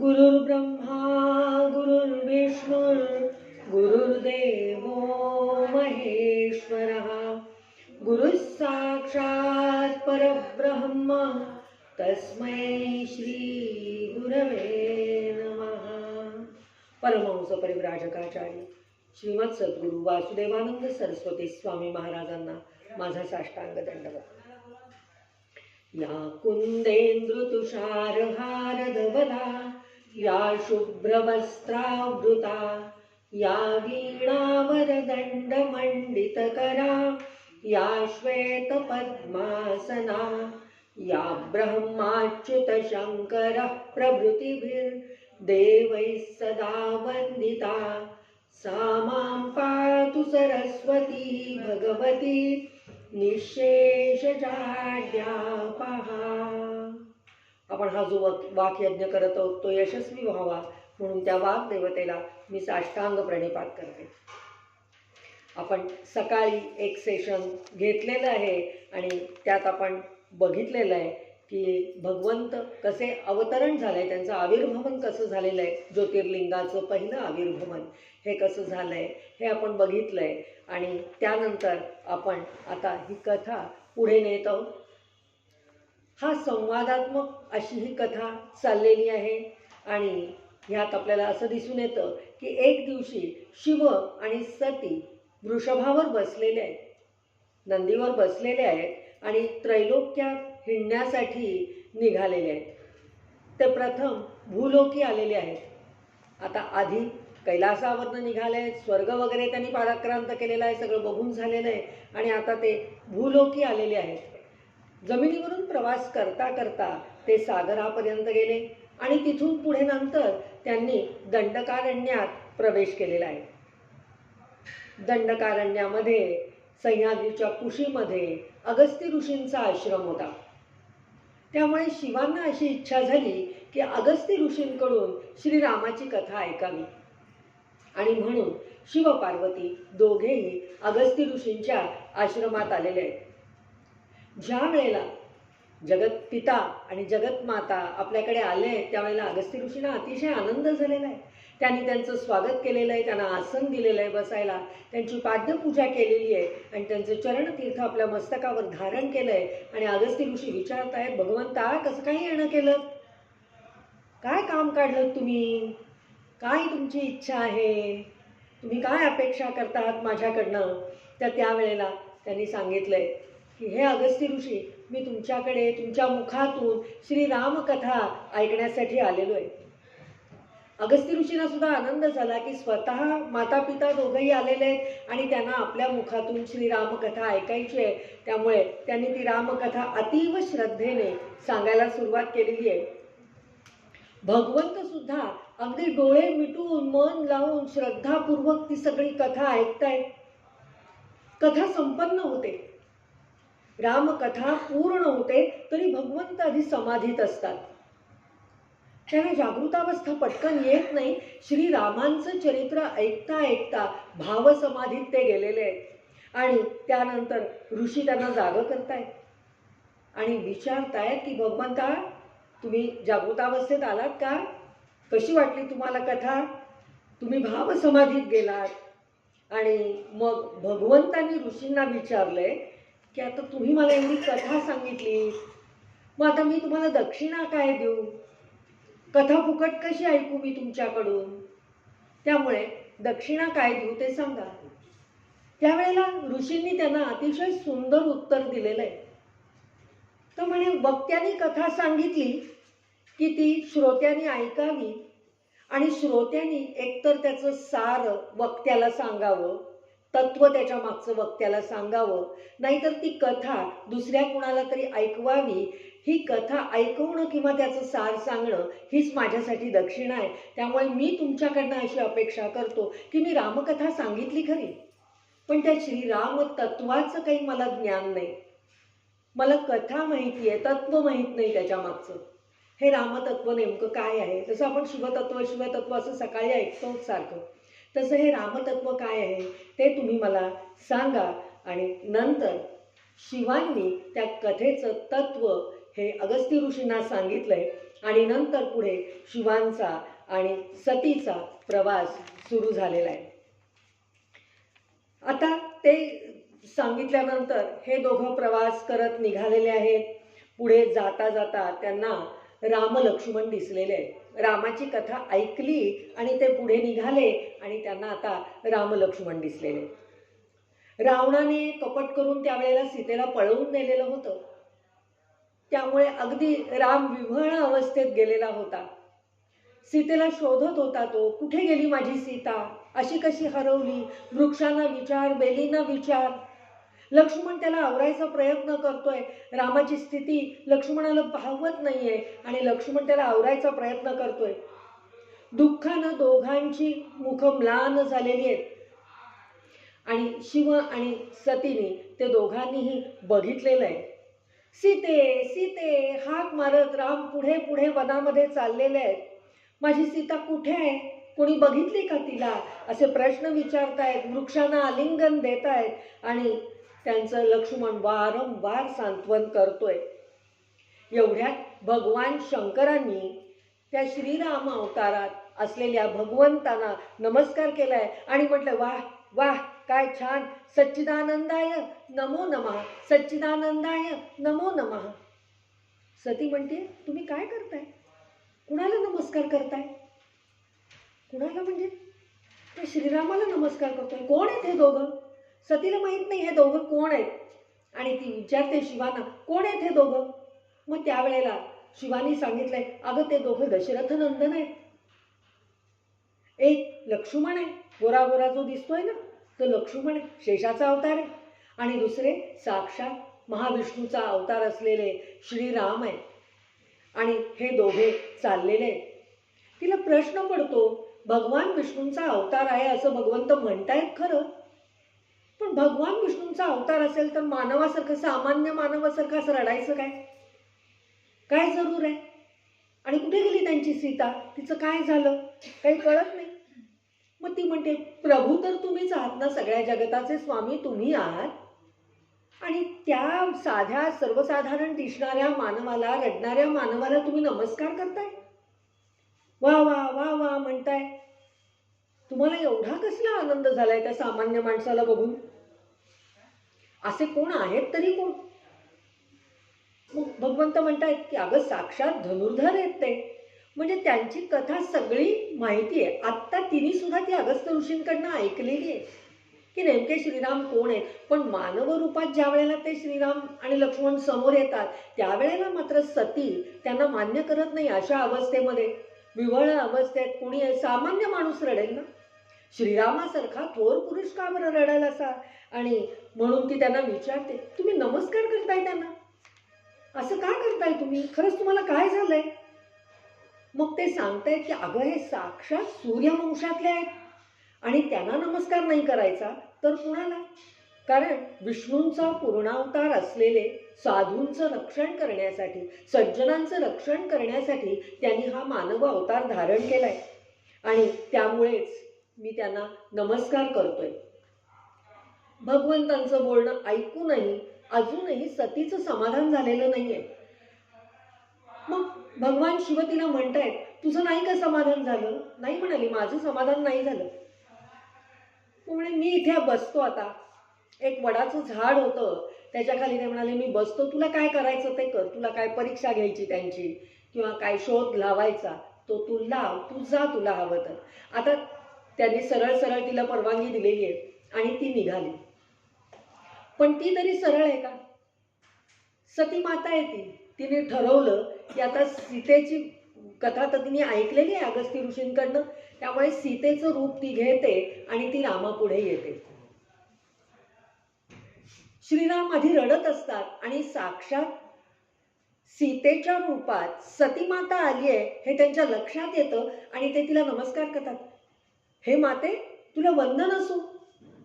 गुरुर्ब्रह्मा गुरुर्विष्णुर् गुरुर्देव महेश्वरः। गुरुः साक्षात् परब्रह्म तस्मै श्री गुरवे नमः। परमहंस परिव्राजकाचार्य श्रीमद सद्गुरू वासुदेवानंद सरस्वती स्वामी महाराजांना माझा साष्टांग दंडवत। या कुन्देन्दुतुषारहारधवला या शुभ्रवस्त्रावृता या वीणावरदण्डमण्डितकरा या श्वेतपद्मासना या ब्रह्माच्युतशङ्करः प्रभृतिभिर्देवैः सदा वन्दिता। सा मां पातु सरस्वती भगवती निःशेषजाड्यापहा आपण हा जो वाक यज्ञ करत आहोत तो यशस्वी व्हावा म्हणून त्या वाग्देवतेला मी साष्टांग प्रणिपात करते. आपण सकाळी एक सेशन घेतलेलं आहे आणि त्यात आपण बघितलेलं आहे की भगवंत कसे अवतरण झालं आहे त्यांचं आविर्भवन कसं झालेलं आहे ज्योतिर्लिंगाचं पहिलं आविर्भवन हे कसं झालं आहे हे आपण बघितलं आहे आणि त्यानंतर आपण आता ही कथा पुढे नेत आहोत. हा संवादात्मक अशी ही कथा चाललेली आहे. आणि ह्यात आपल्याला असं दिसून येतं की एक दिवशी शिव आणि सती वृषभावर बसलेले आहेत. नंदीवर बसलेले आहेत आणि त्रैलोक्यात हिंडण्यासाठी निघालेले आहेत. ते प्रथम भूलोकी आलेले आहेत. आता आधी कैलासावरनं निघाले आहेत. स्वर्ग वगैरे त्यांनी पाराक्रांत केलेला आहे. सगळं बघून झालेलं आहे. आणि आता ते भूलोकी आलेले आहेत. जमिनीवरून प्रवास करता करता ते सागरापर्यंत गेले आणि तिथून पुढे नंतर त्यांनी दंडकारण्यात प्रवेश केलेला आहे. दंडकारण्यामध्ये सह्याद्रीच्या कुशीमध्ये अगस्ती ऋषींचा आश्रम होता. त्यामुळे शिवांना अशी इच्छा झाली की अगस्ती ऋषींकडून श्रीरामाची कथा ऐकावी. आणि म्हणून शिवपार्वती दोघेही अगस्ती ऋषींच्या आश्रमात आलेले आहेत. ज्या वेळेला जगत पिता आणि जगत माता आपल्याकडे आले त्यावेळेला अगस्ती ऋषींना अतिशय आनंद झालेला आहे. त्यांनी त्यांचं स्वागत केलेलं आहे त्यांना आसन दिलेलं आहे बसायला. त्यांची पाद्यपूजा केलेली आहे आणि त्यांचे चरणतीर्थ आपल्या मस्तकावर धारण केलं आहे. आणि अगस्ती ऋषी विचारत आहेत भगवंता कसं काही येणं केलं? काय काम काढलं तुम्ही? काय तुमची इच्छा आहे? तुम्ही काय अपेक्षा करतात माझ्याकडनं? तर त्यावेळेला त्यांनी सांगितलंय की हे अगस्ती ऋषी मी तुमच्याकडे तुमच्या मुखातून श्रीरामकथा ऐकण्यासाठी आलेलो आहे. अगस्ती ऋषींना सुद्धा आनंद झाला की स्वतः माता पिता दोघंही आलेले आहेत आणि त्यांना आपल्या मुखातून श्रीरामकथा ऐकायची आहे. त्यामुळे त्यांनी ती रामकथा अतीव श्रद्धेने सांगायला सुरुवात केलेली आहे. भगवंत सुद्धा अगदी डोळे मिटून मन लावून श्रद्धापूर्वक ती सगळी कथा ऐकतायत. कथा संपन्न होते. रामकथा पूर्ण होते तरी भगवंत आधी समाधीत असतात. त्यांना जागृतावस्था पटकन येत नाही श्रीरामांचं चरित्र ऐकता ऐकता भावसमाधीत ते गेलेले आहेत. आणि त्यानंतर ऋषी त्यांना जागं करतायत. आणि विचारतायत की भगवंता तुम्ही जागृतावस्थेत आलात का? कशी वाटली तुम्हाला कथा? तुम्ही भावसमाधीत गेलात. आणि मग भगवंतांनी ऋषींना विचारलंय की आता तुम्ही मला एवढी कथा सांगितली. मग आता मी तुम्हाला दक्षिणा काय देऊ? कथा फुकट कशी ऐकू मी तुमच्याकडून? त्यामुळे दक्षिणा काय देऊ ते सांगा. त्यावेळेला ऋषींनी त्यांना अतिशय सुंदर उत्तर दिलेलं आहे. तर म्हणे वक्त्यांनी कथा सांगितली की ती श्रोत्यांनी ऐकावी आणि श्रोत्यांनी एकतर त्याचं सार वक्त्याला सांगावं तत्व त्याच्या मागचं वक्त्याला सांगावं. नाहीतर ती कथा दुसऱ्या कुणाला तरी ऐकवावी. ही कथा ऐकवणं किंवा त्याचं सार सांगणं हीच माझ्यासाठी दक्षिणा आहे. त्यामुळे मी तुमच्याकडनं अशी अपेक्षा करतो की मी रामकथा सांगितली खरी. पण त्या श्रीराम तत्वाचं काही मला ज्ञान नाही. मला कथा माहिती आहे तत्व माहीत नाही त्याच्या मागचं. हे रामतत्व नेमकं काय आहे? जसं आपण शिवतत्व शिवतत्व असं सकाळी ऐकतो सारखं. तसं हे रामतत्व काय आहे ते तुम्ही मला सांगा. आणि नंतर शिवांनी त्या कथेचं तत्व हे अगस्ती ऋषींना सांगितलंय. आणि नंतर पुढे शिवांचा आणि सतीचा प्रवास सुरू झालेला आहे आता ते सांगितल्यानंतर हे दोघं प्रवास करत निघालेले आहेत. पुढे जाता जाता त्यांना राम लक्ष्मण दिसलेले आहेत. रामाची कथा ऐकली आणि ते पुढे निघाले आणि त्यांना आता राम लक्ष्मण दिसलेले. रावणाने कपट करून त्यावेळेला सीतेला पळवून नेलेलं होतं. त्यामुळे अगदी राम विव्हळ अवस्थेत गेलेला होता. सीतेला शोधत होता तो कुठे गेली माझी सीता? अशी कशी हरवली? वृक्षांना विचार बेलींना विचार. लक्ष्मण त्याला आवरायचा प्रयत्न करतोय. रामाची स्थिती लक्ष्मणाला पाहवत नाहीये आणि लक्ष्मण त्याला आवरायचा प्रयत्न करतोय. दुःखानं दोघांची मुख म्लान झालेली आहेत. आणि शिव आणि सतीने ते दोघांनीही बघितलेलं आहे. सीते सीते हाक मारत राम पुढे पुढे वनामध्ये चाललेले आहेत. माझी सीता कुठे आहे? कोणी बघितली का तिला? असे प्रश्न विचारतायत वृक्षांना आलिंगन देत आहेत आणि त्यांचं लक्ष्मण वारंवार सांत्वन करतोय. एवढ्यात भगवान शंकरांनी त्या श्रीराम अवतारात असलेल्या भगवंतांना नमस्कार केलाय. आणि म्हटलं वाह वाह काय छान. सच्चिदानंदाय नमो नमः. सच्चिदानंदाय नमो नमः. सती म्हणते तुम्ही काय करताय? कुणाला नमस्कार करताय? कुणाला म्हणजे? ते श्रीरामाला नमस्कार करतोय. कोण आहेत हे दोघं? सतीला माहीत नाही हे दोघं कोण आहेत. आणि ती विचारते शिवाना कोण आहेत हे दोघं? मग त्यावेळेला शिवानी सांगितलंय अगं ते दोघं दशरथ नंदन आहेत. एक लक्ष्मण आहे. गोरा गोरा जो दिसतोय ना तो लक्ष्मण आहे. शेषाचा अवतार आहे. आणि दुसरे साक्षात महाविष्णूचा अवतार असलेले श्रीराम आहे. आणि हे दोघे चाललेले आहे तिला प्रश्न पडतो भगवान विष्णूंचा अवतार आहे असं भगवंत म्हणतायत खरं? पण भगवान विष्णूंचा अवतार असेल तर मानवासारखं सामान्य मानवासारखं असं रडायचं काय? काय जरूर आहे? आणि कुठे गेली त्यांची सीता? तिचं काय झालं? काही कळत नाही. मग ती म्हणते प्रभू तर तुम्हीच आहात ना सगळ्या जगताचे स्वामी तुम्ही आहात? आणि त्या साध्या सर्वसाधारण दिसणाऱ्या मानवाला रडणाऱ्या मानवाला तुम्ही नमस्कार करताय? वा वा वा वा म्हणताय. तुम्हाला एवढा कसला आनंद झालाय त्या सामान्य माणसाला बघून? असे कोण आहेत तरी कोण? भगवंत म्हणतायत की अगं साक्षात धनुर्धर आहेत ते. म्हणजे त्यांची कथा सगळी माहिती आहे. आत्ता तिने सुद्धा ती अगस्त ऋषींकडनं ऐकलेली आहे. की नेमके श्रीराम कोण आहेत? पण मानव रूपात ज्या वेळेला ते श्रीराम आणि लक्ष्मण समोर येतात त्यावेळेला मात्र सती त्यांना मान्य करत नाही अशा अवस्थेमध्ये. विवळ अवस्थेत कोणी आहे? सामान्य माणूस रडेल ना? श्रीरामासारखा थोर पुरुष का बरं रडेल असा? आणि म्हणून ती त्यांना विचारते तुम्ही नमस्कार करताय त्यांना? असं का करताय तुम्ही? खरंच तुम्हाला काय झालंय? मग ते सांगतायत की अगं हे साक्षात सूर्यवंशातले आहेत. आणि त्यांना नमस्कार नाही करायचा तर कुणाला? कारण विष्णूंचा पूर्णावतार असलेले साधूंचं रक्षण करण्यासाठी सज्जनांचं रक्षण करण्यासाठी त्यांनी हा मानव अवतार धारण केलाय. आणि त्यामुळेच मी त्यांना नमस्कार करतोय. भगवंतांचं बोलणं ऐकूनही अजूनही सतीचं समाधान झालेलं नाहीये. आहे भगवान शिव तिला म्हणतायत तुझं नाही का समाधान झालं? नाही म्हणाली माझं समाधान नाही झालं. म्हणे मी इथे बसतो आता. एक वडाचं झाड होतं. त्याच्याखाली ते म्हणाले मी बसतो तुला काय करायचं ते कर. तुला काय परीक्षा घ्यायची त्यांची? किंवा काय शोध लावायचा? तो तू लाव तू जा तुला हवं तर. आता त्यांनी सरळ सरळ तिला परवानगी दिलेली आहे आणि ती निघाली. पण ती तरी सरळ आहे का? सती माता आहे ती. तिने ठरवलं की आता सीतेची कथा तर तिने ऐकलेली आहे अगस्ती ऋषींकडनं. त्यामुळे सीतेचं रूप ती घेते आणि ती रामापुढे येते. श्रीराम आधी रडत असतात आणि साक्षात सीतेच्या रूपात सतीमाता आली आहे हे त्यांच्या लक्षात येतं आणि ते तिला नमस्कार करतात. हे माते तुला वंदन असो.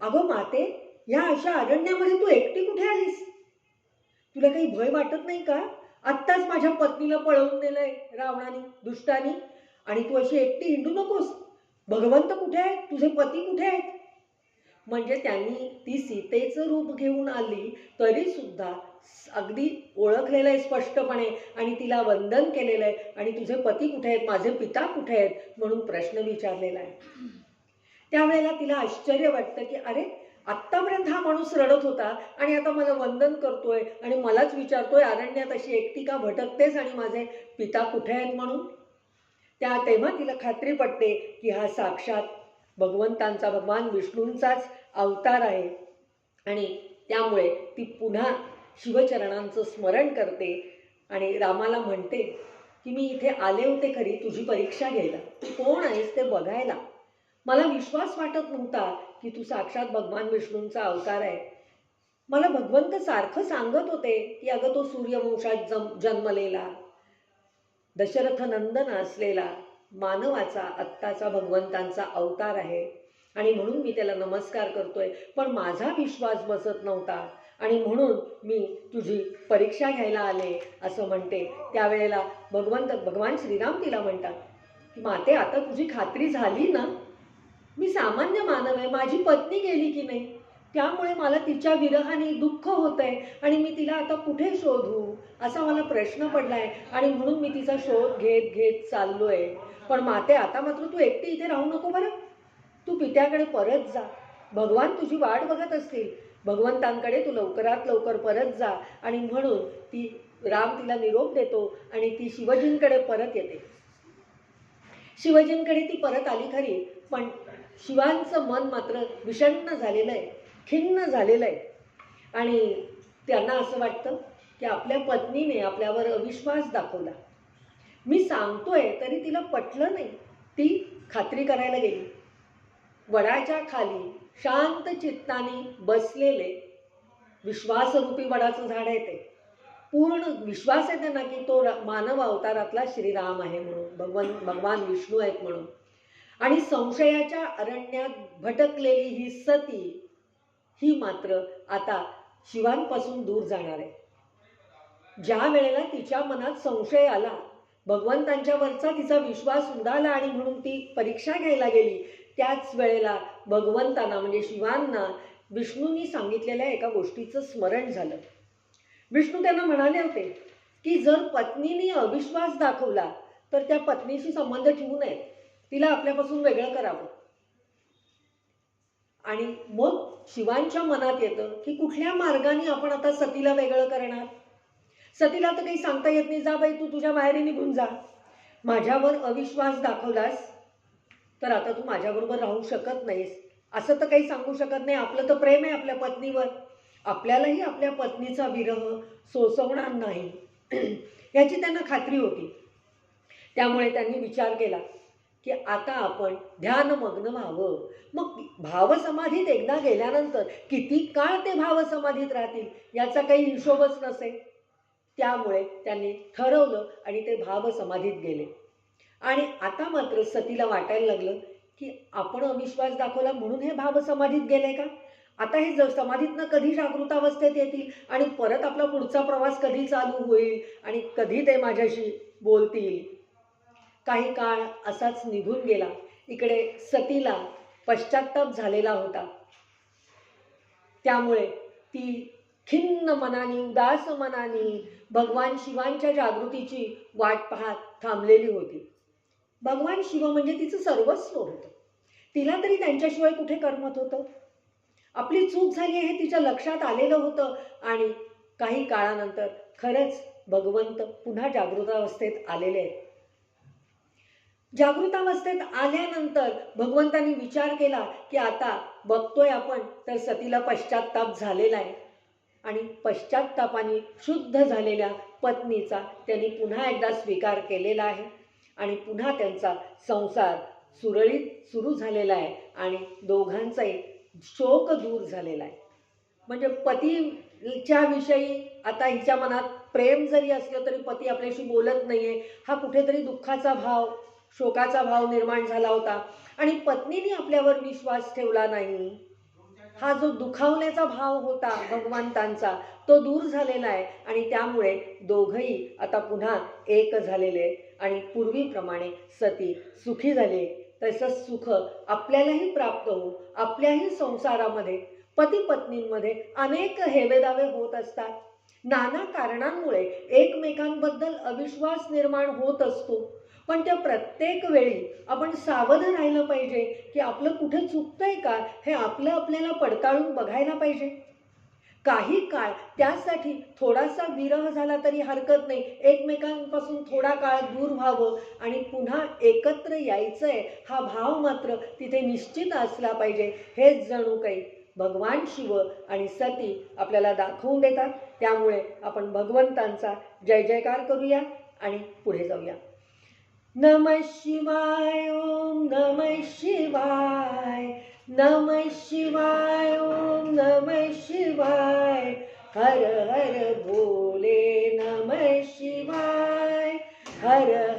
अगं माते या अशा अरण्यामध्ये तू एकटी कुठे आलीस? तुला काही भय वाटत नाही का? आत्ताच माझ्या पत्नीला पळवून नेलंय रावणाने दुष्टानी. आणि तू अशी एकटी हिंडू नकोस. भगवंत कुठे आहे? तुझे पती कुठे आहेत? म्हणजे त्यांनी ती सीतेचं रूप घेऊन आली तरी सुद्धा अगदी ओळखलेलं आहे स्पष्टपणे आणि तिला वंदन केलेलं आहे. आणि तुझे पती कुठे आहेत? माझे पिता कुठे आहेत? म्हणून प्रश्न विचारलेला आहे. त्यावेळेला तिला आश्चर्य वाटतं की अरे आत्तापर्यंत हा माणूस रडत होता आणि आता मला वंदन करतोय आणि मलाच विचारतोय अरण्यात अशी एकटी का भटकतेस आणि माझे पिता कुठे आहेत म्हणून? त्या तेव्हा तिला खात्री पटते की हा साक्षात भगवंतांचा भगवान विष्णूंचाच अवतार आहे. आणि त्यामुळे ती पुन्हा शिवचरणांचं स्मरण करते आणि रामाला म्हणते की मी इथे आले होते खरी तुझी परीक्षा घ्यायला. तू कोण आहेस ते बघायला. मला विश्वास वाटत नव्हता की तू साक्षात भगवान विष्णूंचा अवतार आहे. मला भगवंत सारखं सांगत होते की अगं तो सूर्यवंशात जम जन्मलेला दशरथ नंदन असलेला मानवाचा आत्ताचा भगवंतांचा अवतार आहे. आणि म्हणून मी त्याला नमस्कार करतोय. पण माझा विश्वास बसत नव्हता. आणि म्हणून मी तुझी परीक्षा घ्यायला आले असं म्हणते. त्यावेळेला भगवंत भगवान श्रीराम तिला म्हणतात की माते आता तुझी खात्री झाली ना? मी सामान्य मानव आहे. माझी पत्नी गेली की नाही? त्यामुळे मला तिच्या विरहाने दुःख होत आहे आणि मी तिला आता कुठे शोधू? असा मला प्रश्न पडलाय आणि म्हणून मी तिचा शोध घेत घेत चाललोय. पण माते आता मात्र तू एकटी इथे राहू नको बरं. तू पित्याकडे परत जा. भगवान तुझी वाट बघत असतील. भगवंतांकडे तू लवकरात लवकर परत जा आणि म्हणून ती राम तिला निरोप देतो आणि ती शिवजींकडे परत येते. शिवजींकडे ती परत आली खरी पण शिवांचं मन मात्र विषण्ण झालेलं आहे खिन्न झालेलं आहे. आणि त्यांना असं वाटतं की आपल्या पत्नीने आपल्यावर अविश्वास दाखवला. मी सांगतोय तरी तिला पटलं नाही. ती खात्री करायला गेली. वडाच्या खाली शांत चित्ताने बसलेले विश्वासरूपी वडाचं झाड आहे ते. पूर्ण विश्वास आहे त्यांना की तो मानव अवतारातला श्रीराम आहे म्हणून भगवान भगवान विष्णू आहेत म्हणून. आणि संशयाच्या अरण्यात भटकलेली ही सती ही मात्र आता शिवांपासून दूर जाणार आहे. ज्या वेळेला तिच्या मनात संशय आला भगवंतांच्यावरचा तिचा विश्वास उडाला आणि म्हणून ती परीक्षा घ्यायला गेली त्याच वेळेला भगवंतांना म्हणजे शिवांना विष्णूंनी सांगितलेल्या एका गोष्टीचं स्मरण झालं. विष्णू त्यांना म्हणाले होते की जर पत्नीने अविश्वास दाखवला तर त्या पत्नीशी संबंध ठेवू नये तिला आपल्यापासून वेगळं करावं. आणि मग शिवांच्या मनात येतं की कुठल्या मार्गाने आपण आता सतीला वेगळं करणार? सतीला तर काही सांगता येत नाही जा बाई तू तुझ्या बाहेर निघून जा. माझ्यावर अविश्वास दाखवलास तर आता तू माझ्याबरोबर राहू शकत नाहीस. असं तर काही सांगू शकत नाही. आपलं तर प्रेम आहे आपल्या पत्नीवर. आपल्यालाही आपल्या पत्नीचा विरह सोसवणार नाही. याची त्यांना खात्री होती. त्यामुळे त्यांनी विचार केला. की आता आपण ध्यानमग्न व्हावं. मग भावसमाधीत एकदा गेल्यानंतर किती काळ ते भावसमाधीत राहतील याचा काही हिशोबच नसेल. त्यामुळे त्यांनी ठरवलं आणि ते भावसमाधीत गेले. आणि आता मात्र सतीला वाटायला लागलं की आपण अविश्वास दाखवला म्हणून हे भावसमाधीत गेले का? आता हे ज समाधीतनं कधी जागृतावस्थेत येतील आणि परत आपला पुढचा प्रवास कधी चालू होईल आणि कधी ते माझ्याशी बोलतील? काही काळ असाच निघून गेला. इकडे सतीला पश्चाताप झालेला होता. त्यामुळे ती खिन्न मनाने उदास मनाने भगवान शिवांच्या जागृतीची वाट पाहत थांबलेली होती. भगवान शिव म्हणजे तिचं सर्वस्व होतं. तिला तरी त्यांच्याशिवाय कुठे करमत होतं? आपली चूक झाली आहे हे तिच्या लक्षात आलेलं होतं आणि काही काळानंतर खरंच भगवंत पुन्हा जागृतावस्थेत आलेले आहेत. जागृतावस्थेत आल्यानंतर भगवंतांनी विचार केला की आता बघतोय आपण तर सतीला पश्चाताप झालेला आहे आणि पश्चातापाने शुद्ध झालेल्या पत्नीचा त्यांनी पुन्हा एकदा स्वीकार केलेला आहे. आणि पुन्हा त्यांचा संसार सुरळीत सुरू झालेला आहे आणि दोघांचाही शोक दूर झालेला आहे. म्हणजे पतीच्या विषयी आता हिच्या मनात प्रेम जरी असलं तरी पती आपल्याशी बोलत नाहीये. हा कुठेतरी दुःखाचा भाव शोकाचा भाव निर्माण झाला होता. आणि पत्नीने आपल्यावर विश्वास ठेवला नाही. हा जो दुखावण्याचा भाव होता भगवंतांचा तो दूर झालेला आहे. आणि त्यामुळे दोघंही आता पुन्हा एक झालेले आणि पूर्वीप्रमाणे सती सुखी झाली तसंच सुख आपल्यालाही प्राप्त हो आपल्याही संसारामध्ये पती पत्नींमध्ये अनेक हेवेदावे होत असतात. नाना कारणांमुळे एकमेकांबद्दल अविश्वास निर्माण होत असतो. पण त्या प्रत्येक वेळी आपण सावध राहिलं पाहिजे की आपलं कुठे चुकतंय का हे आपलं आपल्याला पडताळून बघायला पाहिजे. काही काळ त्यासाठी थोडासा विरह झाला तरी हरकत नाही. एकमेकांपासून थोडा काळ दूर व्हावं आणि पुन्हा एकत्र यायचं आहे हा भाव मात्र तिथे निश्चित असला पाहिजे. हेच जणू काही भगवान शिव आणि सती आपल्याला दाखवून देतात. त्यामुळे आपण भगवंतांचा जय जयकार करूया आणि पुढे जाऊया. नम शिवाय ओम नम शिवाय नम शिवाय ओम नम शिवाय हर हर भोले नम शिवाय हर हर